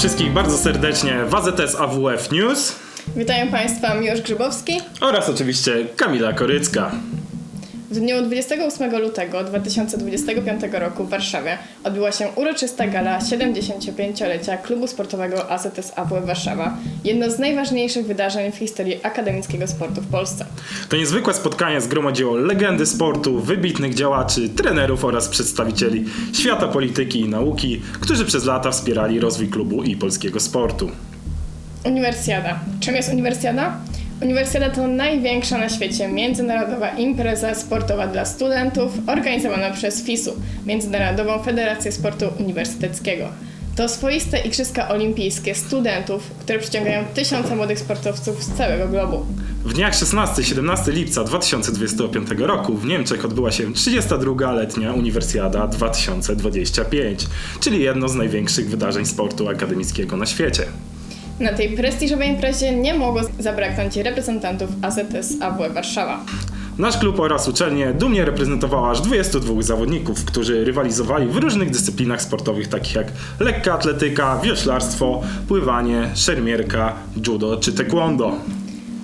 Wszystkich bardzo serdecznie w AZS AWF News Witają Państwa Miłosz Grzybowski. oraz oczywiście Kamila Korycka. W dniu 28 lutego 2025 roku w Warszawie odbyła się uroczysta gala 75-lecia klubu sportowego AZS AWF Warszawa. Jedno z najważniejszych wydarzeń w historii akademickiego sportu w Polsce. To niezwykłe spotkanie zgromadziło legendy sportu, wybitnych działaczy, trenerów oraz przedstawicieli świata polityki i nauki, którzy przez lata wspierali rozwój klubu i polskiego sportu. Uniwersjada. Czym jest Uniwersjada? Uniwersjada to największa na świecie międzynarodowa impreza sportowa dla studentów organizowana przez FISU, Międzynarodową Federację Sportu Uniwersyteckiego. To swoiste igrzyska olimpijskie studentów, które przyciągają tysiące młodych sportowców z całego globu. W dniach 16-17 lipca 2025 roku w Niemczech odbyła się 32. letnia Uniwersjada 2025, czyli jedno z największych wydarzeń sportu akademickiego na świecie. Na tej prestiżowej imprezie nie mogło zabraknąć reprezentantów AZS AWE Warszawa. Nasz klub oraz uczelnie dumnie reprezentowała aż 22 zawodników, którzy rywalizowali w różnych dyscyplinach sportowych takich jak lekka atletyka, wioślarstwo, pływanie, szermierka, judo czy taekwondo.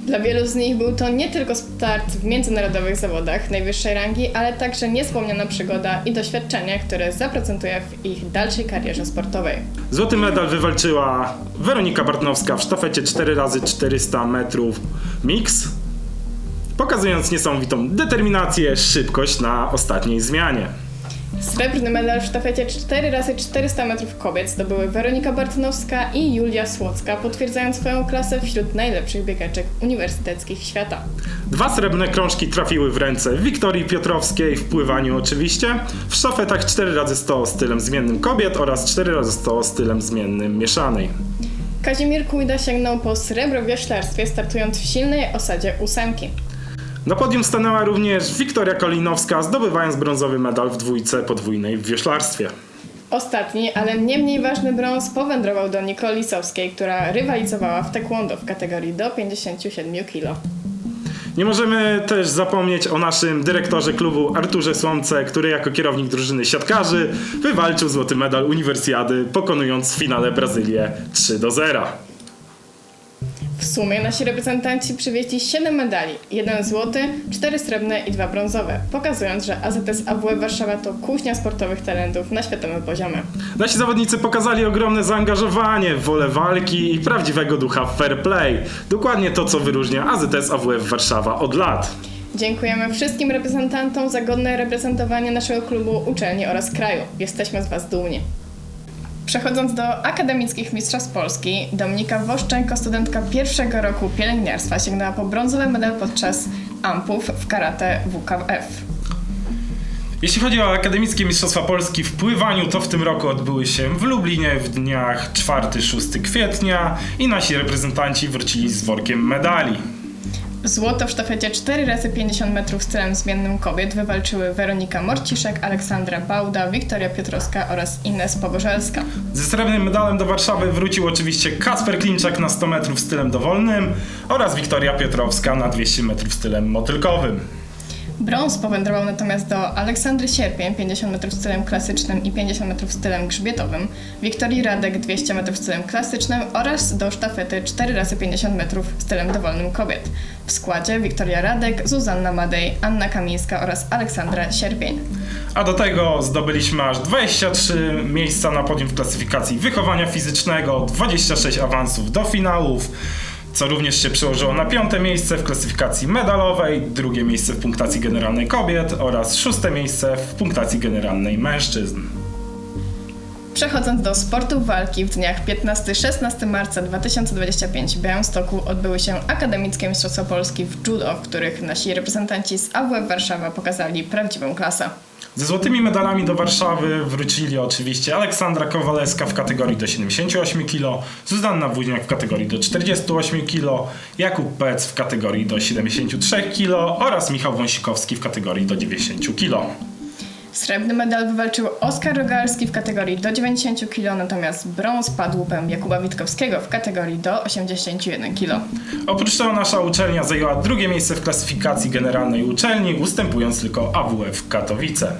Dla wielu z nich był to nie tylko start w międzynarodowych zawodach najwyższej rangi, ale także niezpomniana przygoda i doświadczenie, które zaprocentuje w ich dalszej karierze sportowej. Złoty medal wywalczyła Weronika Bartnowska w sztafecie 4x400 metrów mix, pokazując niesamowitą determinację, szybkość na ostatniej zmianie. Srebrny medal w sztafecie 4x400 metrów kobiet zdobyły Weronika Bartnowska i Julia Słocka, potwierdzając swoją klasę wśród najlepszych biegaczek uniwersyteckich świata. Dwa srebrne krążki trafiły w ręce Wiktorii Piotrowskiej w pływaniu oczywiście, w szafetach 4x100 stylem zmiennym kobiet oraz 4x100 stylem zmiennym mieszanej. Kazimierz Kujda sięgnął po srebro w wioślarstwie, startując w silnej osadzie ósemki. Na podium stanęła również Wiktoria Kolinowska, zdobywając brązowy medal w dwójce podwójnej w wioślarstwie. Ostatni, ale nie mniej ważny brąz powędrował do Nikoli Lisowskiej, która rywalizowała w taekwondo w kategorii do 57 kg. Nie możemy też zapomnieć o naszym dyrektorze klubu Arturze Słomce, który jako kierownik drużyny siatkarzy wywalczył złoty medal Uniwersjady, pokonując w finale Brazylię 3 do 0. W sumie nasi reprezentanci przywieźli 7 medali, jeden złoty, 4 srebrne i 2 brązowe, pokazując, że AZS AWF Warszawa to kuźnia sportowych talentów na światowym poziomie. Nasi zawodnicy pokazali ogromne zaangażowanie, wolę walki i prawdziwego ducha fair play. Dokładnie to, co wyróżnia AZS AWF Warszawa od lat. Dziękujemy wszystkim reprezentantom za godne reprezentowanie naszego klubu, uczelni oraz kraju. Jesteśmy z Was dumni. Przechodząc do akademickich mistrzostw Polski, Dominika Woszczenko, studentka pierwszego roku pielęgniarstwa, sięgnęła po brązowy medal podczas ampów w karate WKF. Jeśli chodzi o akademickie Mistrzostwa Polski w pływaniu, to w tym roku odbyły się w Lublinie w dniach 4-6 kwietnia i nasi reprezentanci wrócili z workiem medali. Złoto w sztafecie 4 razy 50 metrów stylem zmiennym kobiet wywalczyły Weronika Morciszek, Aleksandra Bauda, Wiktoria Piotrowska oraz Ines Pogorzelska. Ze srebrnym medalem do Warszawy wrócił oczywiście Kasper Klimczak na 100 metrów stylem dowolnym oraz Wiktoria Piotrowska na 200 metrów stylem motylkowym. Brąz powędrował natomiast do Aleksandry Sierpień 50 metrów stylem klasycznym i 50 metrów stylem grzbietowym, Wiktorii Radek 200 metrów stylem klasycznym oraz do sztafety 4 razy 50 metrów stylem dowolnym kobiet. W składzie Wiktoria Radek, Zuzanna Madej, Anna Kamińska oraz Aleksandra Sierpień. A do tego zdobyliśmy aż 23 miejsca na podium w klasyfikacji wychowania fizycznego, 26 awansów do finałów, co również się przełożyło na piąte miejsce w klasyfikacji medalowej, drugie miejsce w punktacji generalnej kobiet oraz szóste miejsce w punktacji generalnej mężczyzn. Przechodząc do sportów walki, w dniach 15-16 marca 2025 w Białymstoku odbyły się akademickie Mistrzostwa Polski w judo, w których nasi reprezentanci z AWF Warszawa pokazali prawdziwą klasę. Ze złotymi medalami do Warszawy wrócili oczywiście Aleksandra Kowaleska w kategorii do 78 kg, Zuzanna Wóźniak w kategorii do 48 kg, Jakub Pec w kategorii do 73 kg oraz Michał Wąsikowski w kategorii do 90 kg. Srebrny medal wywalczył Oskar Rogalski w kategorii do 90 kg, natomiast brąz padł łupem Jakuba Witkowskiego w kategorii do 81 kg. Oprócz tego nasza uczelnia zajęła drugie miejsce w klasyfikacji generalnej uczelni, ustępując tylko AWF Katowice.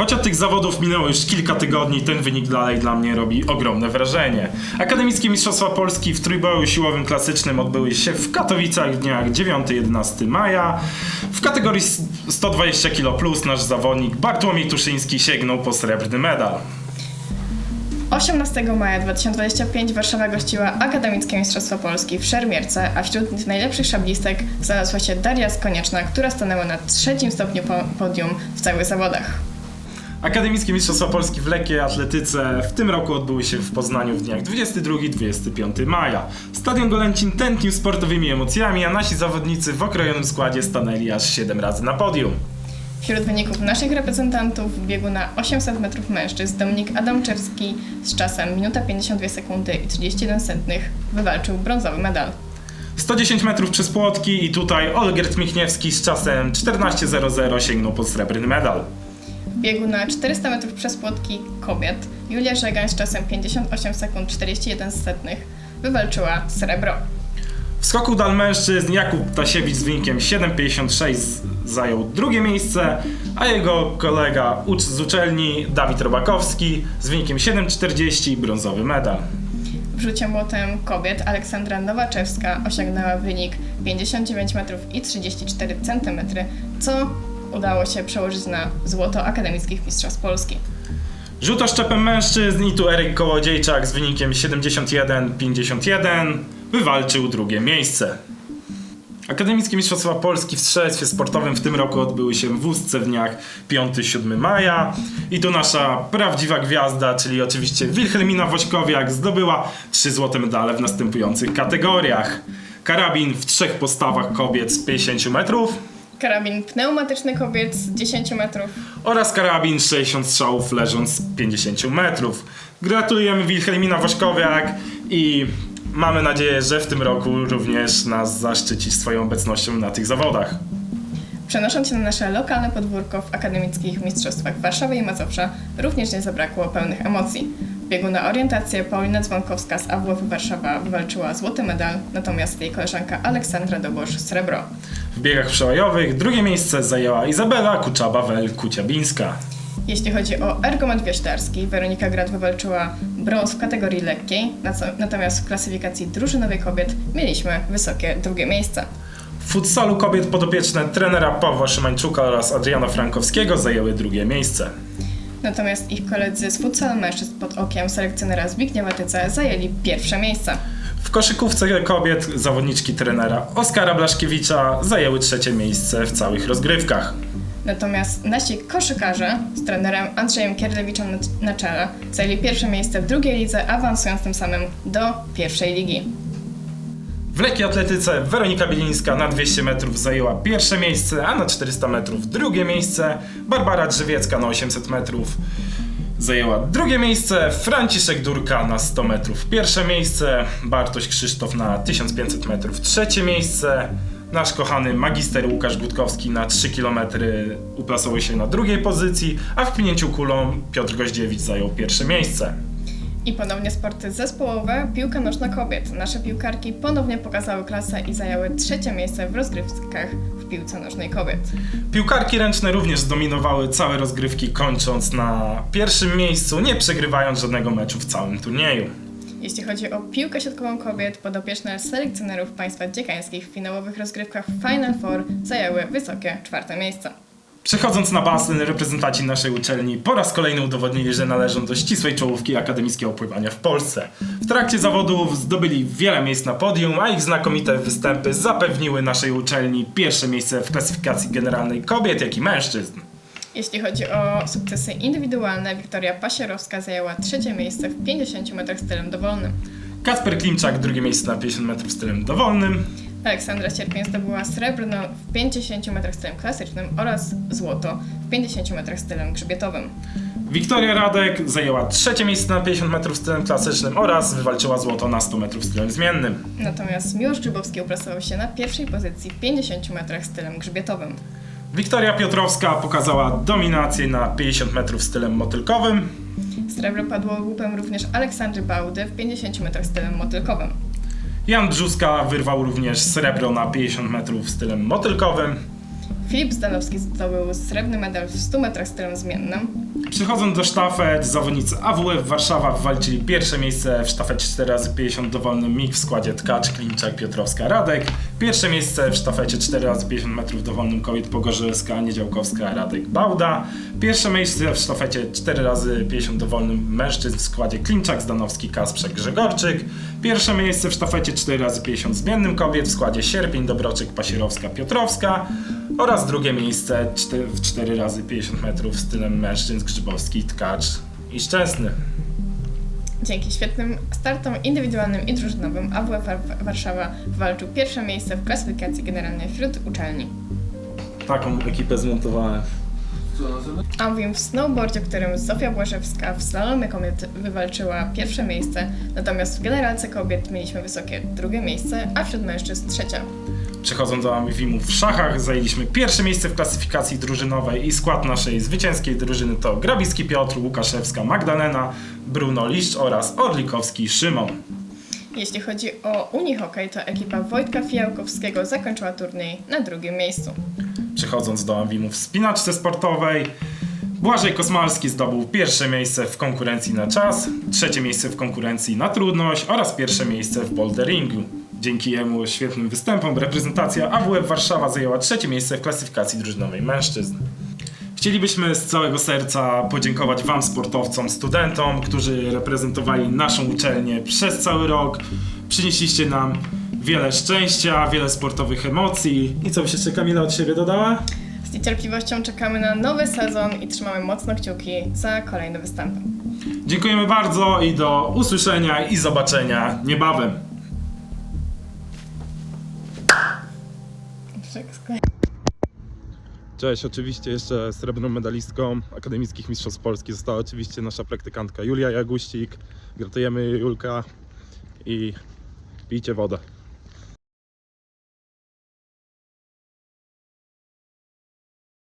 Choć od tych zawodów minęło już kilka tygodni, ten wynik dalej dla mnie robi ogromne wrażenie. Akademickie Mistrzostwa Polski w trójboju siłowym klasycznym odbyły się w Katowicach w dniach 9-11 maja. W kategorii 120 kg nasz zawodnik Bartłomiej Tuszyński sięgnął po srebrny medal. 18 maja 2025 Warszawa gościła Akademickie Mistrzostwa Polski w Szermierce, a wśród najlepszych szablistek znalazła się Daria Skonieczna, która stanęła na trzecim stopniu po- podium w całych zawodach. Akademickie Mistrzostwa Polski w lekkiej atletyce w tym roku odbyły się w Poznaniu w dniach 22-25 maja. Stadion Golęcin tętnił sportowymi emocjami, a nasi zawodnicy w okrojonym składzie stanęli aż 7 razy na podium. Wśród wyników naszych reprezentantów w biegu na 800 metrów mężczyzn Dominik Adamczewski z czasem minuta 52 sekundy i 31 setnych wywalczył brązowy medal. 110 metrów przez płotki i tutaj Olgierd Michniewski z czasem 14.00 sięgnął po srebrny medal. Biegu na 400 metrów przez płotki kobiet Julia Żegań z czasem 58 sekund 41 setnych wywalczyła srebro. W skoku dal mężczyzn Jakub Tasiewicz z wynikiem 7,56 z- zajął drugie miejsce, a jego kolega z uczelni Dawid Robakowski z wynikiem 7,40 brązowy medal. W rzucie młotem kobiet Aleksandra Nowaczewska osiągnęła wynik 59 metrów i 34 centymetry, co udało się przełożyć na złoto akademickich mistrzostw Polski. Rzuto szczepem mężczyzn i tu Eryk Kołodziejczak z wynikiem 71-51 wywalczył drugie miejsce. Akademickie Mistrzostwa Polski w strzelectwie sportowym w tym roku odbyły się w Wózce w dniach 5-7 maja i tu nasza prawdziwa gwiazda, czyli oczywiście Wilhelmina Wośkowiak zdobyła trzy złote medale w następujących kategoriach. Karabin w trzech postawach kobiet z 50 metrów, Karabin pneumatyczny kobiet z 10 metrów oraz karabin 60 strzałów leżąc z 50 metrów. Gratulujemy Wilhelmina Wośkowiak i mamy nadzieję, że w tym roku również nas zaszczyci swoją obecnością na tych zawodach. Przenosząc się na nasze lokalne podwórko w akademickich mistrzostwach Warszawy i Mazowsza, również nie zabrakło pełnych emocji. W biegu na orientację Paulina Dzwonkowska z AWF Warszawa wywalczyła złoty medal, natomiast jej koleżanka Aleksandra Dobosz srebro. W biegach przełajowych drugie miejsce zajęła Izabela Kuczaba-Wel-Kuciabińska. Jeśli chodzi o ergometr wioślarski, Weronika Grad wywalczyła brąz w kategorii lekkiej, natomiast w klasyfikacji drużynowej kobiet mieliśmy wysokie drugie miejsce. W futsalu kobiet podopieczne trenera Pawła Szymańczuka oraz Adriana Frankowskiego zajęły drugie miejsce. Natomiast ich koledzy z futsalu mężczyzn pod okiem selekcjonera Zbigniewa Tyce zajęli pierwsze miejsce. W koszykówce kobiet zawodniczki trenera Oskara Blaszkiewicza zajęły trzecie miejsce w całych rozgrywkach. Natomiast nasi koszykarze z trenerem Andrzejem Kierlewiczem na czele zajęli pierwsze miejsce w drugiej lidze, awansując tym samym do pierwszej ligi. W lekkiej atletyce Weronika Bielińska na 200 metrów zajęła pierwsze miejsce, a na 400 metrów drugie miejsce. Barbara Drzewiecka na 800 metrów zajęła drugie miejsce. Franciszek Durka na 100 metrów pierwsze miejsce. Bartoś Krzysztof na 1500 metrów trzecie miejsce. Nasz kochany magister Łukasz Gutkowski na 3 km uplasował się na drugiej pozycji, a w pchnięciu kulą Piotr Goździewicz zajął pierwsze miejsce. I ponownie sporty zespołowe, piłka nożna kobiet. Nasze piłkarki ponownie pokazały klasę i zajęły trzecie miejsce w rozgrywkach w piłce nożnej kobiet. Piłkarki ręczne również zdominowały całe rozgrywki, kończąc na pierwszym miejscu, nie przegrywając żadnego meczu w całym turnieju. Jeśli chodzi o piłkę siatkową kobiet, podopieczne selekcjonerów państwa dziekańskich w finałowych rozgrywkach Final Four zajęły wysokie czwarte miejsce. Przechodząc na basen, reprezentanci naszej uczelni po raz kolejny udowodnili, że należą do ścisłej czołówki akademickiego pływania w Polsce. W trakcie zawodów zdobyli wiele miejsc na podium, a ich znakomite występy zapewniły naszej uczelni pierwsze miejsce w klasyfikacji generalnej kobiet, jak i mężczyzn. Jeśli chodzi o sukcesy indywidualne, Wiktoria Pasierowska zajęła trzecie miejsce w 50 metrach stylem dowolnym. Kasper Klimczak drugie miejsce na 50 metrów stylem dowolnym, Aleksandra Sierpień zdobyła srebrno w 50 metrach stylem klasycznym oraz złoto w 50 metrach stylem grzbietowym. Wiktoria Radek zajęła trzecie miejsce na 50 metrów stylem klasycznym oraz wywalczyła złoto na 100 metrów stylem zmiennym. Natomiast Miłosz Grzybowski uplasował się na pierwszej pozycji w 50 metrach stylem grzbietowym. Wiktoria Piotrowska pokazała dominację na 50 metrów stylem motylkowym. Srebro padło łupem również Aleksandry Bałdy w 50 metrach stylem motylkowym. Jan Brzuska wyrwał również srebro na 50 metrów stylem motylkowym. Filip Zdanowski zdobył srebrny medal w 100 metrach stylem zmiennym. Przechodząc do sztafet, zawodnicy AWF Warszawa walczyli pierwsze miejsce w sztafecie 4x50 dowolnym MIG w składzie Tkacz, Klinczak, Piotrowska, Radek. Pierwsze miejsce w sztafecie 4x50 metrów dowolnym kobiet Pogorzelska, Niedziałkowska, Radek, Bauda. Pierwsze miejsce w sztafecie 4x50 dowolnym mężczyzn w składzie Klinczak, Zdanowski, Kasprzak, Grzegorczyk. Pierwsze miejsce w sztafecie 4x50 zmiennym kobiet w składzie Sierpień, Dobroczyk, Pasierowska, Piotrowska oraz drugie miejsce w 4x50 metrów stylem mężczyzn Grzybowski, Tkacz i Szczęsny. Dzięki świetnym startom indywidualnym i drużynowym AWF War- Warszawa walczył pierwsze miejsce w klasyfikacji generalnej wśród uczelni. Taką ekipę zmontowałem. A mówimy w snowboardzie, w którym Zofia Błażewska w slalomie kobiet wywalczyła pierwsze miejsce, natomiast w generalce kobiet mieliśmy wysokie drugie miejsce, a wśród mężczyzn trzecia. Przechodząc do Amwimów w szachach, zajęliśmy pierwsze miejsce w klasyfikacji drużynowej i skład naszej zwycięskiej drużyny to Grabicki Piotr, Łukaszewska Magdalena, Bruno Liszcz oraz Orlikowski Szymon. Jeśli chodzi o unihokej, to ekipa Wojtka Fijałkowskiego zakończyła turniej na drugim miejscu. Przechodząc do Amwimów w spinaczce sportowej, Błażej Kosmalski zdobył pierwsze miejsce w konkurencji na czas, trzecie miejsce w konkurencji na trudność oraz pierwsze miejsce w boulderingu. Dzięki jemu świetnym występom reprezentacja AWF Warszawa zajęła trzecie miejsce w klasyfikacji drużynowej mężczyzn. Chcielibyśmy z całego serca podziękować Wam, sportowcom, studentom, którzy reprezentowali naszą uczelnię przez cały rok. Przynieśliście nam wiele szczęścia, wiele sportowych emocji. I co byś jeszcze Kamila od siebie dodała? Z niecierpliwością czekamy na nowy sezon i trzymamy mocno kciuki za kolejne występy. Dziękujemy bardzo i do usłyszenia i zobaczenia niebawem. Cześć, oczywiście jeszcze srebrną medalistką Akademickich Mistrzostw Polski została oczywiście nasza praktykantka Julia Jaguścik. Gratulujemy Julka i pijcie wodę.